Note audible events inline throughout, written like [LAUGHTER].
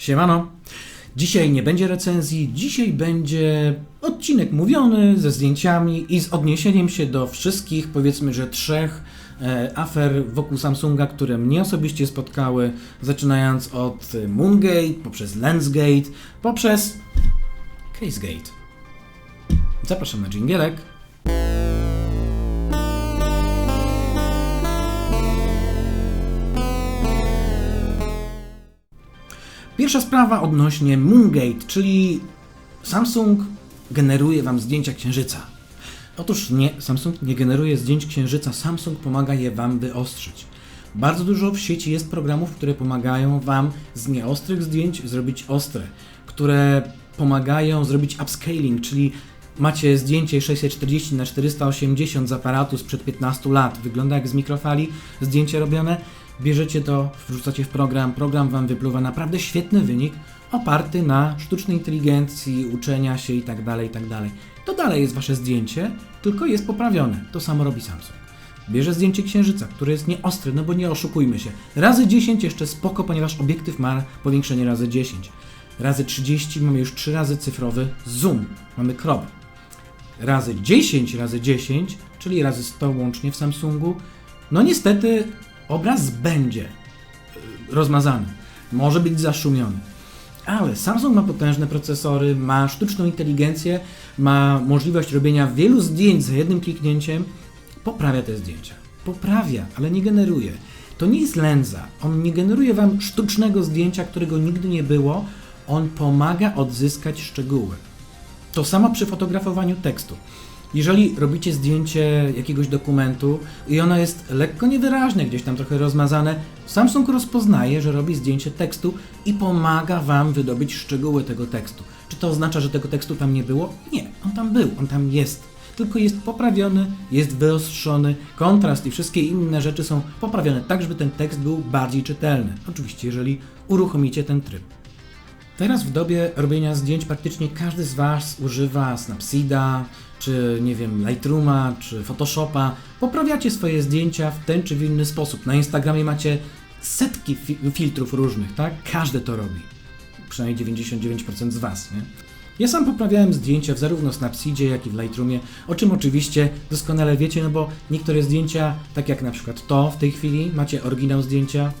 Siemano. Dzisiaj nie będzie recenzji, dzisiaj będzie odcinek mówiony ze zdjęciami i z odniesieniem się do wszystkich, powiedzmy, że trzech e, afer wokół Samsunga, które mnie osobiście spotkały, zaczynając od Moongate, poprzez Lensgate, poprzez Casegate. Zapraszam na dżingielek. Pierwsza sprawa odnośnie Moongate, czyli Samsung generuje Wam zdjęcia księżyca. Otóż nie, Samsung nie generuje zdjęć księżyca, Samsung pomaga je Wam wyostrzyć. Bardzo dużo w sieci jest programów, które pomagają Wam z nieostrych zdjęć zrobić ostre, które pomagają zrobić upscaling, czyli macie zdjęcie 640 na 480 z aparatu sprzed 15 lat, wygląda jak z mikrofali, zdjęcie robione, bierzecie to, wrzucacie w program, program Wam wypluwa naprawdę świetny wynik, oparty na sztucznej inteligencji, uczenia się itd., itd. To dalej jest Wasze zdjęcie, tylko jest poprawione. To samo robi Samsung. Bierze zdjęcie księżyca, które jest nieostre, no bo nie oszukujmy się. Razy 10 jeszcze spoko, ponieważ obiektyw ma powiększenie razy 10. Razy 30 mamy już 3 razy cyfrowy zoom, mamy crop. Razy 10 razy 10, czyli razy 100 łącznie w Samsungu, no niestety obraz będzie y, rozmazany, może być zaszumiony. Ale Samsung ma potężne procesory, ma sztuczną inteligencję, ma możliwość robienia wielu zdjęć za jednym kliknięciem, poprawia te zdjęcia. Poprawia, ale nie generuje. To nie jest lenza. On nie generuje wam sztucznego zdjęcia, którego nigdy nie było. On pomaga odzyskać szczegóły. To samo przy fotografowaniu tekstu. Jeżeli robicie zdjęcie jakiegoś dokumentu i ono jest lekko niewyraźne, gdzieś tam trochę rozmazane, Samsung rozpoznaje, że robi zdjęcie tekstu i pomaga Wam wydobyć szczegóły tego tekstu. Czy to oznacza, że tego tekstu tam nie było? Nie, on tam był, on tam jest. Tylko jest poprawiony, jest wyostrzony, kontrast i wszystkie inne rzeczy są poprawione tak, żeby ten tekst był bardziej czytelny. Oczywiście, jeżeli uruchomicie ten tryb. Teraz w dobie robienia zdjęć praktycznie każdy z Was używa Snapseeda, czy nie wiem, Lightrooma, czy Photoshopa. Poprawiacie swoje zdjęcia w ten czy w inny sposób. Na Instagramie macie setki fi filtrów różnych, tak? Każdy to robi. Przynajmniej 99% z Was, nie? Ja sam poprawiałem zdjęcia w zarówno Snapseedzie, jak i w Lightroomie, o czym oczywiście doskonale wiecie, no bo niektóre zdjęcia, tak jak na przykład to w tej chwili, macie oryginał zdjęcia.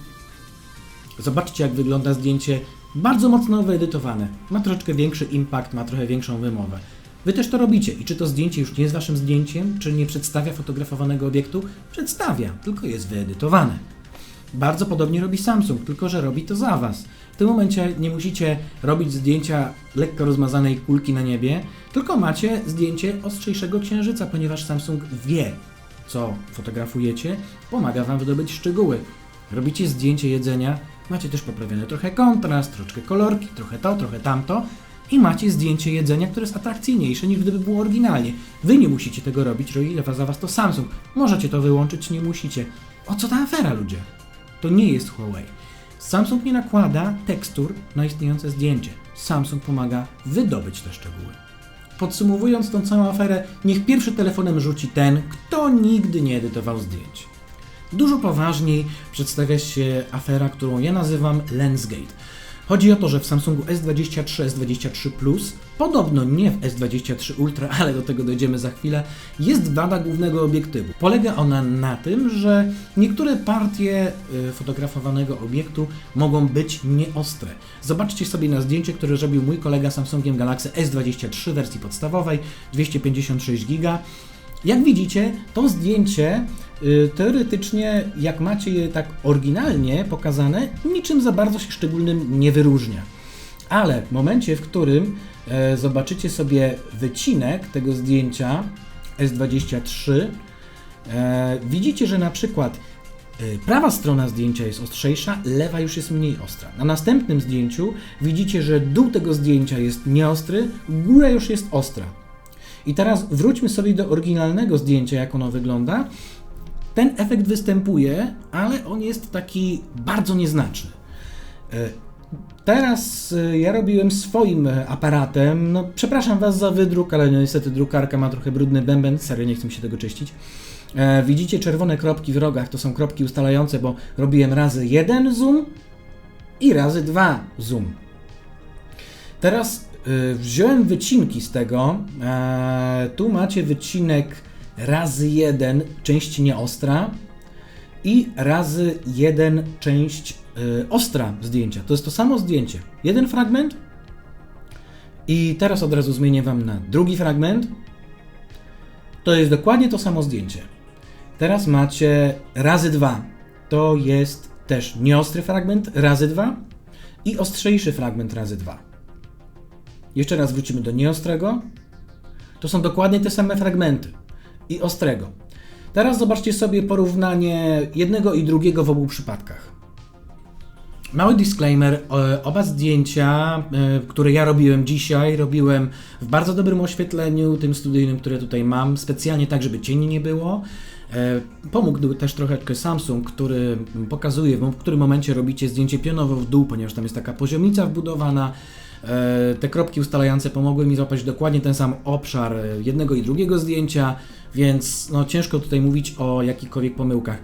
Zobaczcie, jak wygląda zdjęcie bardzo mocno wyedytowane. Ma troszeczkę większy impact, ma trochę większą wymowę. Wy też to robicie i czy to zdjęcie już nie jest waszym zdjęciem, czy nie przedstawia fotografowanego obiektu? Przedstawia, tylko jest wyedytowane. Bardzo podobnie robi Samsung, tylko że robi to za was. W tym momencie nie musicie robić zdjęcia lekko rozmazanej kulki na niebie, tylko macie zdjęcie ostrzejszego księżyca, ponieważ Samsung wie, co fotografujecie, pomaga wam wydobyć szczegóły. Robicie zdjęcie jedzenia, macie też poprawiony trochę kontrast, troszkę kolorki, trochę to, trochę tamto i macie zdjęcie jedzenia, które jest atrakcyjniejsze niż gdyby było oryginalnie. Wy nie musicie tego robić, robi za was to Samsung. Możecie to wyłączyć, nie musicie. O co ta afera, ludzie? To nie jest Huawei. Samsung nie nakłada tekstur na istniejące zdjęcie. Samsung pomaga wydobyć te szczegóły. Podsumowując tą całą aferę, niech pierwszy telefonem rzuci ten, kto nigdy nie edytował zdjęć. Dużo poważniej przedstawia się afera, którą ja nazywam Lensgate. Chodzi o to, że w Samsungu S23, S23 Plus, podobno nie w S23 Ultra, [LAUGHS] ale do tego dojdziemy za chwilę, jest wada głównego obiektywu. Polega ona na tym, że niektóre partie y, fotografowanego obiektu mogą być nieostre. Zobaczcie sobie na zdjęcie, które zrobił mój kolega Samsungiem Galaxy S23 wersji podstawowej, 256 GB. Jak widzicie, to zdjęcie teoretycznie, jak macie je tak oryginalnie pokazane, niczym za bardzo się szczególnym nie wyróżnia. Ale w momencie, w którym e, zobaczycie sobie wycinek tego zdjęcia S23, e, widzicie, że na przykład e, prawa strona zdjęcia jest ostrzejsza, lewa już jest mniej ostra. Na następnym zdjęciu widzicie, że dół tego zdjęcia jest nieostry, góra już jest ostra. I teraz wróćmy sobie do oryginalnego zdjęcia, jak ono wygląda. Ten efekt występuje, ale on jest taki bardzo nieznaczny. E, teraz e, ja robiłem swoim aparatem. No, przepraszam Was za wydruk, ale no, niestety drukarka ma trochę brudny bęben. Serio, nie chcę się tego czyścić. E, widzicie czerwone kropki w rogach, to są kropki ustalające, bo robiłem razy jeden zoom i razy dwa zoom. Teraz y, wziąłem wycinki z tego. E, tu macie wycinek razy jeden, część nieostra i razy jeden, część y, ostra zdjęcia. To jest to samo zdjęcie. Jeden fragment i teraz od razu zmienię Wam na drugi fragment. To jest dokładnie to samo zdjęcie. Teraz macie razy dwa. To jest też nieostry fragment razy dwa i ostrzejszy fragment razy dwa. Jeszcze raz wrócimy do nieostrego. To są dokładnie te same fragmenty i ostrego. Teraz zobaczcie sobie porównanie jednego i drugiego w obu przypadkach. Mały disclaimer, e, oba zdjęcia, e, które ja robiłem dzisiaj, robiłem w bardzo dobrym oświetleniu, tym studyjnym, które tutaj mam, specjalnie tak, żeby cieni nie było. E, pomógł też trochę Samsung, który pokazuje, w którym momencie robicie zdjęcie pionowo w dół, ponieważ tam jest taka poziomica wbudowana. Te kropki ustalające pomogły mi złapać dokładnie ten sam obszar jednego i drugiego zdjęcia, więc no, ciężko tutaj mówić o jakichkolwiek pomyłkach.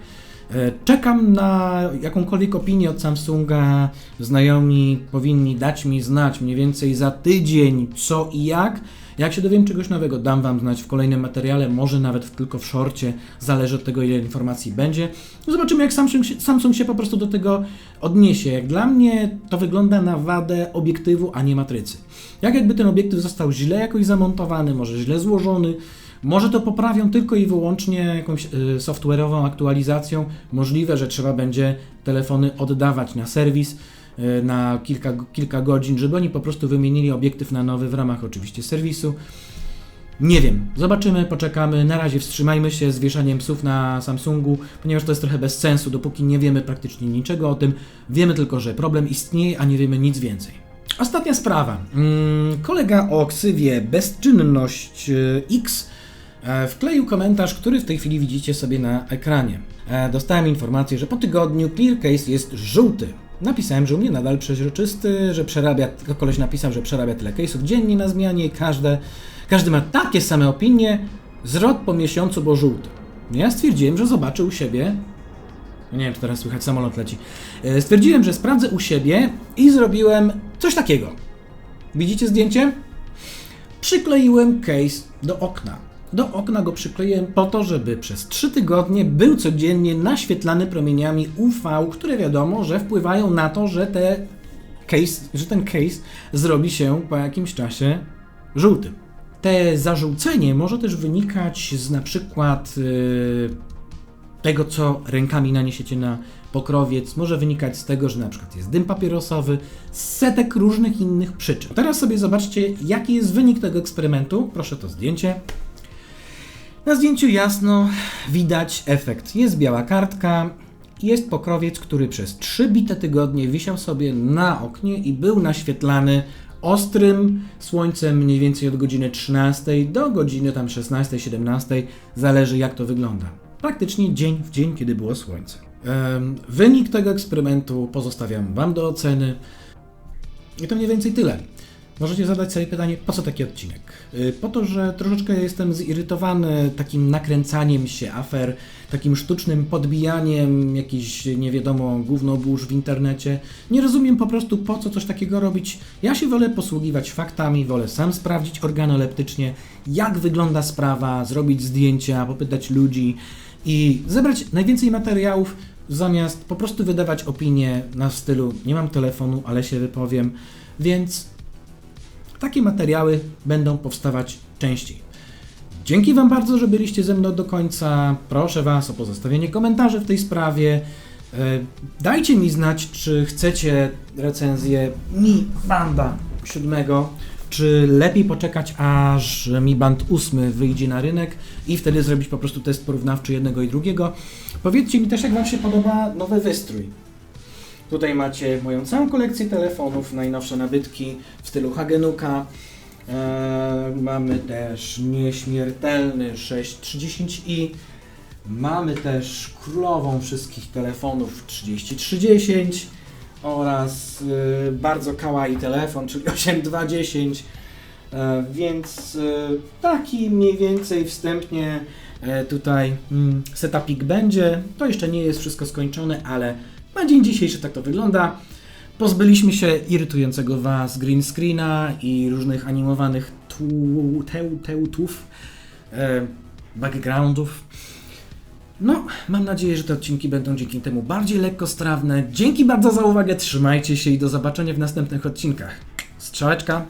E, czekam na jakąkolwiek opinię od Samsunga. Znajomi powinni dać mi znać mniej więcej za tydzień co i jak. Jak się dowiem czegoś nowego, dam Wam znać w kolejnym materiale, może nawet tylko w szorcie, zależy od tego, ile informacji będzie. Zobaczymy, jak Samsung, Samsung się po prostu do tego odniesie. Jak dla mnie to wygląda na wadę obiektywu, a nie matrycy. Jak jakby ten obiektyw został źle jakoś zamontowany, może źle złożony, może to poprawią tylko i wyłącznie jakąś y, software'ową aktualizacją. Możliwe, że trzeba będzie telefony oddawać na serwis y, na kilka, kilka godzin, żeby oni po prostu wymienili obiektyw na nowy w ramach oczywiście serwisu. Nie wiem, zobaczymy, poczekamy. Na razie wstrzymajmy się z wieszaniem psów na Samsungu, ponieważ to jest trochę bez sensu, dopóki nie wiemy praktycznie niczego o tym. Wiemy tylko, że problem istnieje, a nie wiemy nic więcej. Ostatnia sprawa. Mm, kolega o ksywie Bezczynność y, X wkleił komentarz, który w tej chwili widzicie sobie na ekranie. E, dostałem informację, że po tygodniu Clearcase jest żółty. Napisałem, że u mnie nadal przeźroczysty, że przerabia, koleś napisał, że przerabia tyle case'ów dziennie na zmianie i każde, każdy ma takie same opinie, zwrot po miesiącu, bo żółty. Ja stwierdziłem, że zobaczę u siebie, no nie wiem, czy teraz słychać, samolot leci. E, stwierdziłem, że sprawdzę u siebie i zrobiłem coś takiego. Widzicie zdjęcie? Przykleiłem case do okna. Do okna go przykleiłem po to, żeby przez 3 tygodnie był codziennie naświetlany promieniami UV, które wiadomo, że wpływają na to, że, te case, że ten case zrobi się po jakimś czasie żółty. Te zarzucenie może też wynikać z na przykład yy, tego, co rękami naniesiecie na pokrowiec, może wynikać z tego, że na przykład jest dym papierosowy, z setek różnych innych przyczyn. Teraz sobie zobaczcie, jaki jest wynik tego eksperymentu. Proszę to zdjęcie. Na zdjęciu jasno widać efekt. Jest biała kartka, jest pokrowiec, który przez 3 bite tygodnie wisiał sobie na oknie i był naświetlany ostrym słońcem mniej więcej od godziny 13 do godziny tam 16-17, zależy jak to wygląda. Praktycznie dzień w dzień, kiedy było słońce. Wynik tego eksperymentu pozostawiam Wam do oceny. I to mniej więcej tyle. Możecie zadać sobie pytanie, po co taki odcinek? Y, po to, że troszeczkę jestem zirytowany takim nakręcaniem się afer, takim sztucznym podbijaniem jakichś nie wiadomo gównobórz w internecie. Nie rozumiem po prostu po co coś takiego robić. Ja się wolę posługiwać faktami, wolę sam sprawdzić organoleptycznie, jak wygląda sprawa, zrobić zdjęcia, popytać ludzi i zebrać najwięcej materiałów, zamiast po prostu wydawać opinie na stylu nie mam telefonu, ale się wypowiem. Więc takie materiały będą powstawać częściej. Dzięki Wam bardzo, że byliście ze mną do końca. Proszę Was o pozostawienie komentarzy w tej sprawie. E, dajcie mi znać, czy chcecie recenzję Mi Banda 7, czy lepiej poczekać, aż Mi Band 8 wyjdzie na rynek i wtedy zrobić po prostu test porównawczy jednego i drugiego. Powiedzcie mi też, jak Wam się podoba nowy wystrój. Tutaj macie moją całą kolekcję telefonów, najnowsze nabytki w stylu Hagenuka. Eee, mamy też nieśmiertelny 630i. Mamy też królową wszystkich telefonów 3310 oraz y, bardzo kawaii telefon, czyli [LAUGHS] 8210. E, więc y, taki mniej więcej wstępnie e, tutaj mm, setupik będzie. To jeszcze nie jest wszystko skończone, ale na dzień dzisiejszy tak to wygląda. Pozbyliśmy się irytującego Was green screena i różnych animowanych tu- teł- e, backgroundów. No, mam nadzieję, że te odcinki będą dzięki temu bardziej lekkostrawne. Dzięki bardzo za uwagę, trzymajcie się i do zobaczenia w następnych odcinkach. Strzałeczka!